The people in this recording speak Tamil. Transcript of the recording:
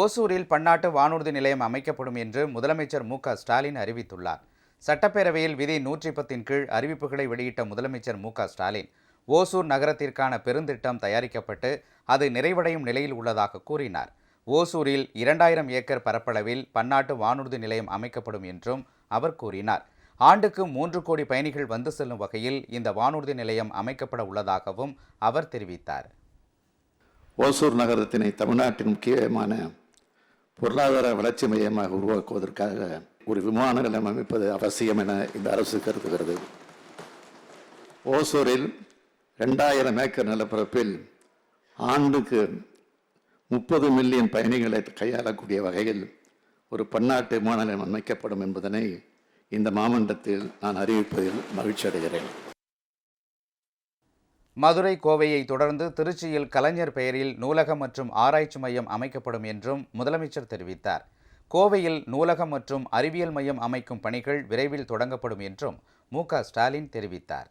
ஓசூரில் பன்னாட்டு வானூர்தி நிலையம் அமைக்கப்படும் என்று முதலமைச்சர் மு ஸ்டாலின் அறிவித்துள்ளார். சட்டப்பேரவையில் விதி நூற்றி பத்தின் கீழ் அறிவிப்புகளை வெளியிட்ட முதலமைச்சர் மு ஸ்டாலின் ஓசூர் நகரத்திற்கான பெருந்திட்டம் தயாரிக்கப்பட்டு அது நிறைவடையும் நிலையில் உள்ளதாக கூறினார். ஓசூரில் இரண்டாயிரம் ஏக்கர் பரப்பளவில் பன்னாட்டு வானூர்தி நிலையம் அமைக்கப்படும் என்றும் அவர் கூறினார். ஆண்டுக்கு மூன்று கோடி பயணிகள் வந்து செல்லும் வகையில் இந்த வானூர்தி நிலையம் அமைக்கப்பட உள்ளதாகவும் அவர் தெரிவித்தார். ஓசூர் நகரத்தினை தமிழ்நாட்டின் முக்கியமான பொருளாதார வளர்ச்சி மையமாக உருவாக்குவதற்காக ஒரு விமான நிலையம் அமைப்பது அவசியம் என இந்த அரசு கருதுகிறது. ஓசூரில் ரெண்டாயிரம் ஏக்கர் நிலப்பரப்பில் ஆண்டுக்கு முப்பது மில்லியன் பயணிகளை கையாளக்கூடிய வகையில் ஒரு பன்னாட்டு விமான நிலையம் அமைக்கப்படும் என்பதனை இந்த மாமண்டத்தில் நான் அறிவிப்பதில் மகிழ்ச்சி அடைகிறேன் மதுரை கோவையை தொடர்ந்து திருச்சியில் கலைஞர் பெயரில் நூலகம் மற்றும் ஆராய்ச்சி மையம் அமைக்கப்படும் என்றும் முதலமைச்சர் தெரிவித்தார். கோவையில் நூலகம் மற்றும் அறிவியல் மையம் அமைக்கும் பணிகள் விரைவில் தொடங்கப்படும் என்றும் மு க ஸ்டாலின் தெரிவித்தார்.